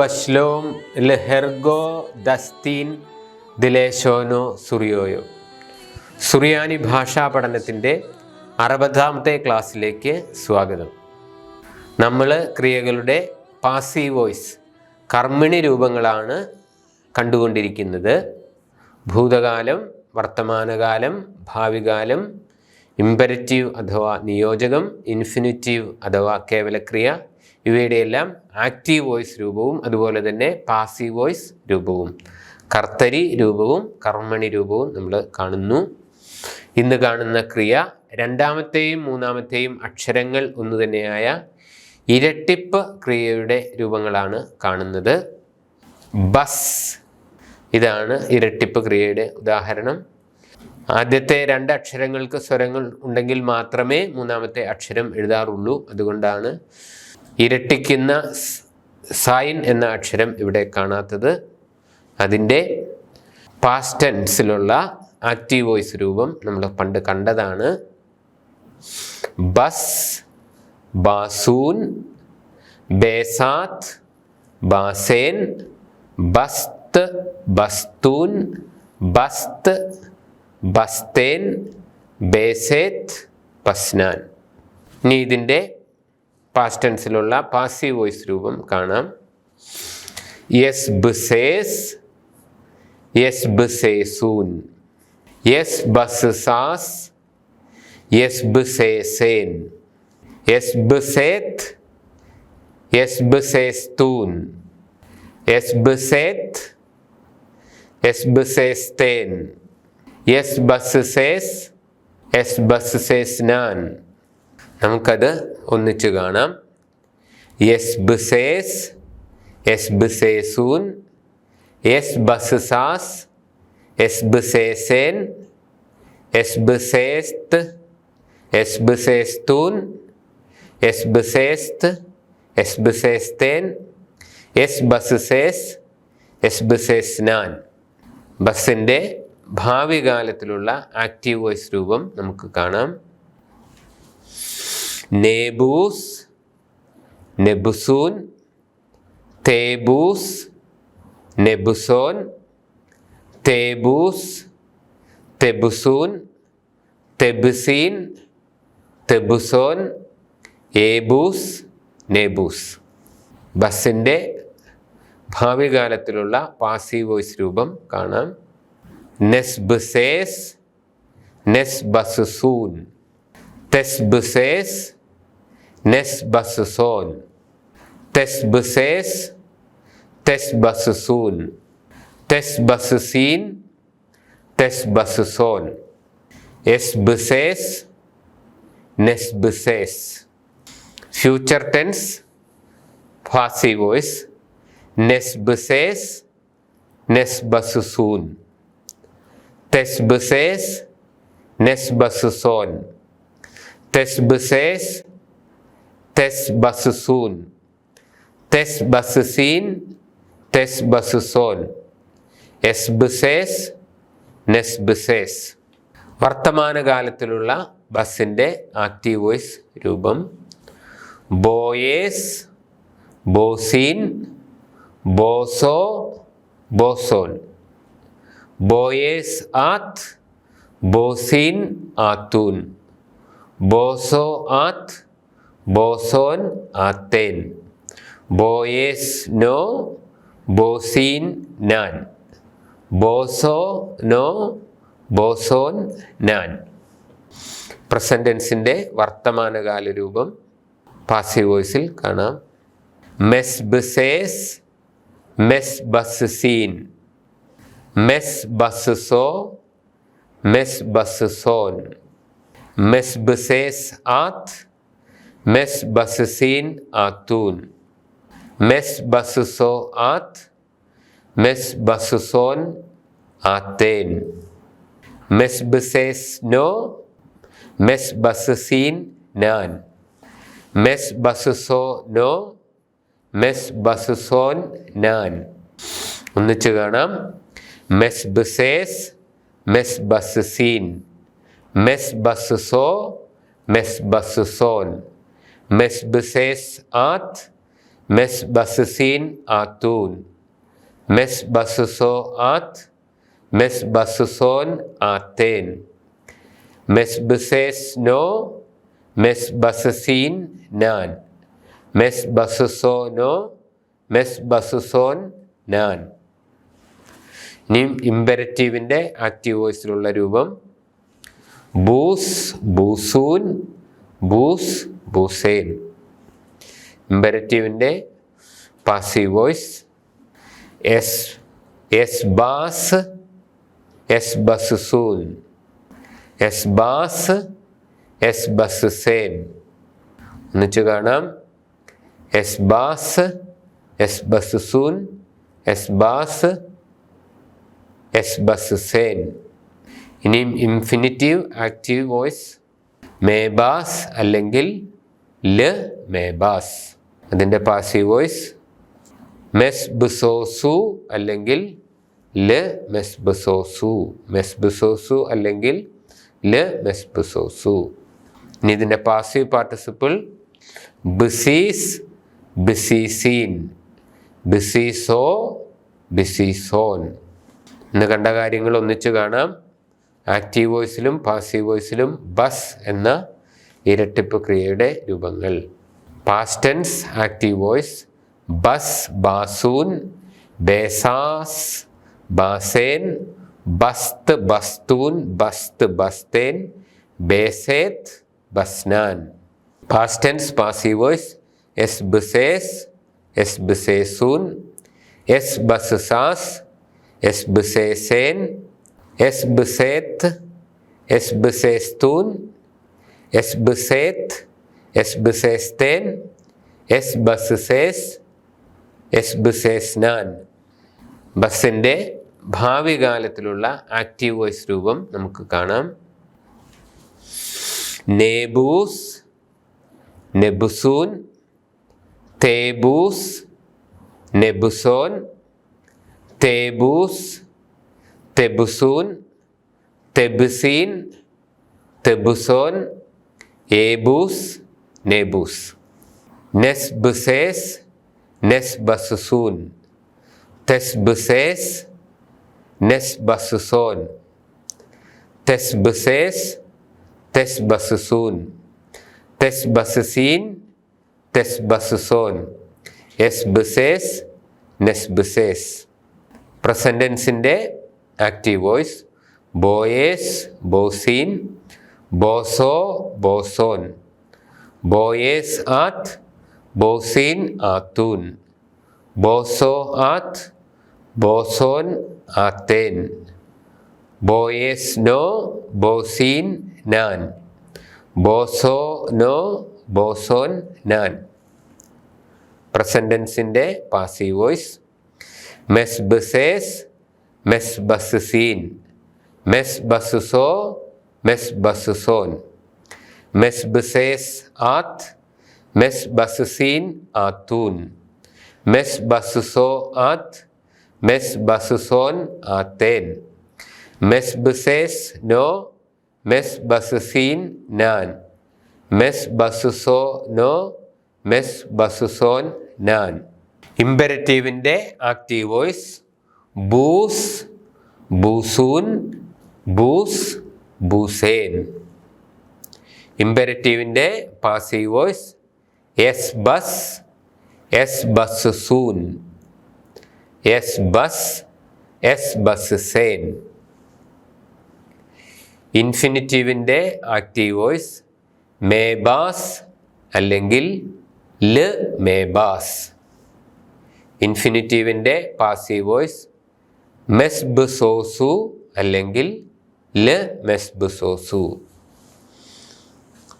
ബഷ്ലോം ലെഹെർഗോ ദസ്തീൻ ദിലേശോനോ സുറിയോയോ. സുറിയാനി ഭാഷാ പഠനത്തിന്റെ അറുപതാമത്തെ ക്ലാസ്സിലേക്ക് സ്വാഗതം. നമ്മൾ ക്രിയകളുടെ പാസീവ് വോയിസ് കർമ്മിണി രൂപങ്ങളാണ് കണ്ടുകൊണ്ടിരിക്കുന്നത്. ഭൂതകാലം വർത്തമാനകാലം ഭാവികാലം ഇമ്പരറ്റീവ് അഥവാ നിയോജകം ഇൻഫിനിറ്റീവ് അഥവാ കേവലക്രിയ ഇവയുടെ എല്ലാം ആക്റ്റീവ് വോയിസ് രൂപവും അതുപോലെ തന്നെ പാസീവ് വോയിസ് രൂപവും കർത്തരി രൂപവും കർമ്മണി രൂപവും നമ്മൾ കാണുന്നു. ഇന്ന് കാണുന്ന ക്രിയ രണ്ടാമത്തെയും മൂന്നാമത്തെയും അക്ഷരങ്ങൾ ഒന്നു തന്നെയായ ഇരട്ടിപ്പ് ക്രിയയുടെ രൂപങ്ങളാണ് കാണുന്നത്. ബസ് ഇതാണ് ഇരട്ടിപ്പ് ക്രിയയുടെ ഉദാഹരണം. ആദ്യത്തെ രണ്ട് അക്ഷരങ്ങൾക്ക് സ്വരങ്ങൾ ഉണ്ടെങ്കിൽ മാത്രമേ മൂന്നാമത്തെ അക്ഷരം എഴുതാറുള്ളൂ. അതുകൊണ്ടാണ് ഇരട്ടിക്കുന്ന സൈൻ എന്ന അക്ഷരം ഇവിടെ കാണാത്തത് അതിന്റെ പാസ്റ്റൻസിലുള്ള ആക്റ്റീവ് വോയിസ് രൂപം നമ്മൾ പണ്ട് കണ്ടതാണ്. ബസ് ബാസൂൻ ബേസാത്ത് ബാസേൻ ബസ്ത് ബസ്തൂൻ ബസ്ത് ബസ്തേൻ ബേസേത്ത് പസ്നാൻ ഇനി ഇതിന്റെ പാസ്റ്റ് ടെൻസിലുള്ള പാസീവ് വോയിസ് രൂപം കാണാം. യെസ് ബസേസ് യെസ് ബസേസൂൻ യെസ് ബസ് സാസ് യെസ് ബസേസേൻ യെസ് ബസേത്ത് യെസ് ബസേസ്തൂൻ യെസ് ബസേത്ത് യെസ് ബസേസ്തേൻ യെസ് ബസ് സേസ് യെസ് ബസ് സേസ്നാൻ നമുക്കത് ഒന്നിച്ചു കാണാം. യെസ് ബസേസ് എസ് ബസേസൂൻ എസ് ബസ്സാസ് എസ് ബസേസേൻ യെസ് ബസേസ്ത് യെസ് ബസേസ്തൂൻ യെസ് ബസേസ്ത് യെസ് ബസേസ്തേൻ യെസ് ബസ്സേസ് യെസ് ബസേസ്നാൻ ബസ്സിന്റെ ഭാവി കാലത്തിലുള്ള ആക്റ്റീവ് വോയിസ് രൂപം നമുക്ക് കാണാം. നേബൂസ് നെബുസൂൻ തേബൂസ് നെബുസോൻ തേബൂസ് തെബുസൂൻ തെബുസീൻ തെബുസോൻ ഏബൂസ് നെബൂസ്. ബസ്സിന്റെ ഭാവി കാലത്തിലുള്ള പാസീവ് വോയിസ് രൂപം കാണാം. Nesbasson, Tesbases, Tesbassoon, Tesbassine, Tesbasson, Esbases, Nesbases. Future tense, Fasi voice, Nesbases, Nesbassoon, Tesbases, Nesbasson, Tesbases, നെസ്ബസേസ് നെസ്ബസുസൂൻ തെസ് ബസുസീൻ തെസ് ബസുസോൻ എസ് തെസ്ബസുസോൻ നെസ് നെസ്ബസേസ് വർത്തമാനകാലത്തിലുള്ള ബസ്സിന്റെ ആക്റ്റീവ് വോയിസ് രൂപം. ബോയേസ് ബോസീൻ ബോസോ ബോസോൻ ബോയേസ് ആത്ത് ബോസീൻ ആത്തൂൻ ബോസോ ആത്ത് ബോസോൻ ആത്തേൻ. ബോയേസ് നോ. ബോസീൻ നാൻ. ബോസോ നോ. ബോസോൻ നാൻ. പ്രസന്റൻസിന്റെ വർത്തമാനകാല രൂപം പാസീവ് വോയിസിൽ കാണാം. മെസ് ബസേസ് മെസ് ബസ് സീൻ മെസ് ബസ് സോ മെസ് ബസ് സോൻ മെസ് ബസേസ് ആത്ത് മെസ് ബസസീൻ ആത്തൂൻ മെസ് ബസുസോ ആത്ത് മെസ് ബസുസോൻ ആത്തേൻ മെസ് ബസേസ് നോ മെസ് ബസസീൻ നാൻ മെസ് ബസുസോ നോ മെസ് ബസുസോൻ നാൻ ഒന്നിച്ച് കാണാം. മെസ് ബസേസ് മെസ് ബസസീൻ മെസ് ബസുസോ മെസ് ബസ്സീൻ ആത്തൂൻ മെസ് ബസ്സോ ആത്ത് മെസ് ബസ്സോൻ ആത്തേൻ മെസ് ബസേസ് നോ മെസ് ബസീൻ നാൻ മെസ് ബസ്സോ നോ മെസ് ബസ്സോൻ നാൻ ഇനിയും ഇമ്പരറ്റീവിന്റെ ആക്റ്റീവ് വോയിസിലുള്ള രൂപം. ബൂസ് ബൂസൂൻ ബൂസ് ബൂസേൻ. ഇമ്പരറ്റീവിന്റെ പാസീവ് വോയിസ് എസ് എസ് ബാസ് എസ് ബസ് സൂൻ എസ് ബാസ് എസ് ബസ് സേൻ ഒന്നിച്ചു കാണാം. എസ് ബാസ് എസ് ബസ് സൂൻ എസ് ബാസ് എസ് ബസ് സേൻ ഇനിയും ഇൻഫിനിറ്റീവ് ആക്റ്റീവ് വോയിസ് മേബാസ് അല്ലെങ്കിൽ ൽ മേബാസ് അതിന്റെ പാസീവ് വോയിസ് മെസ് ബുസോസു അല്ലെങ്കിൽ ലെ മെസ് ബുസോസു. മെസ് ബുസോസു അല്ലെങ്കിൽ ലെ മെസ് ബുസോസു. ഇനി ഇതിന്റെ പാസീവ് പാർട്ടിസിപ്പിൾ ബിസീസ് ബിസീസീൻ. ബിസീസോ ബിസീസോൻ. ഇന്ന് കണ്ട കാര്യങ്ങൾ ഒന്നിച്ച് കാണാം. ആക്റ്റീവ് വോയിസിലും പാസീവ് വോയിസിലും ബസ് എന്ന ഇരട്ടിപ്പ് ക്രിയയുടെ രൂപങ്ങൾ പാസ്റ്റൻസ് ആക്റ്റീവ് വോയിസ് ബസ് ബാസൂൻ ബേസാസ് ബാസേൻ ബസ്ത് ബസ്തൂൻ ബസ്ത് ബസ്തേൻ ബേസേത്ത് ബസ്നാൻ പാസ്റ്റൻസ് പാസീവ് വോയിസ് എസ് ബിസേസ് എസ് ബിസേസൂൻ എസ് ബസ്സാസ് എസ് ബിസേസേൻ എസ് ബിസേത്ത് എസ് ബിസേസ്തൂൻ എസ് ബിസേത്ത് എസ് ബിസേസ്തേൻ എസ് ബസ്സേസ് എസ് ബിസേസ്നാൻ ബസ്സിന്റെ ഭാവി കാലത്തിലുള്ള ആക്റ്റീവ് വോയിസ് രൂപം നമുക്ക് കാണാം. നേബൂസ് നെബുസൂൻ തേബൂസ് നെബുസോൻ തേബൂസ് തെബുസൂൻ തെബുസീൻ തെബുസോൻ ഏബൂസ് നേബൂസ് നെസ്ബുസേസ് നെസ്ബസുസൂൻ തെസ്ബുസേസ് നെസ്ബസുസോൻ തെസ്ബുസേസ് തെസ്ബസുസൂൻ തെസ്ബസുസീൻ തെസ്ബസുസോൻ എസ്ബുസേസ് നെസ്ബുസേസ് പ്രസന്റൻസിന്റെ ആക്റ്റീവ് വോയിസ് ബോയേസ് ബോസീൻ ബോസോ ബോസോൻ ബോയേസ് ആത്ത് ബോസീൻ ആത്തൂൻ ബോസോ ആത്ത് ബോസോൻ ആത്തേൻ ബോയേസ് നോ ബോസീൻ നാൻ ബോസോ നോ ബോസോൻ നാൻ പ്രസന്റൻസിന്റെ പാസീവ് വോയിസ് മെസ് ബസേസ് മെസ് ബസ്സീൻ മെസ് ബസ്സോ മെസ് മെസ്ബസേസ് മെസ് ബസേസ് ആത്ത് മെസ് ബസ്സീൻ ആത്തൂൻ മെസ് ബസ്സോ ആത്ത് മെസ് ബസ്സോൻ ആത്തേൻ മെസ് ബസേസ് നോ മെസ് ബസ്സീൻ നാൻ മെസ് ബസ്സോ നോ മെസ് ബസ്സോൻ നാൻ ഇമ്പരറ്റീവിന്റെ ആക്റ്റീവ് വോയിസ് ബൂസ് ബൂസൂൻ ബൂസ് ബൂസേൻ. ഇമ്പരറ്റീവിന്റെ പാസീവ് വോയ്സ് എസ് ബസ് എസ് ബസ് സൂൻ. എസ് ബസ് എസ് ബസ് സേൻ. ഇൻഫിനിറ്റീവിന്റെ ആക്റ്റീവ് വോയ്സ് മേബാസ് അല്ലെങ്കിൽ ൽ മേബാസ് ഇൻഫിനിറ്റീവിന്റെ പാസീവ് വോയ്സ് മെസ്ബ് സോസു അല്ലെങ്കിൽ ൽ മെസ്ബ് സോസു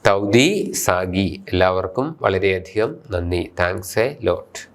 തൗദി സാഗി. എല്ലാവർക്കും വളരെയധികം നന്ദി. Thanks a lot.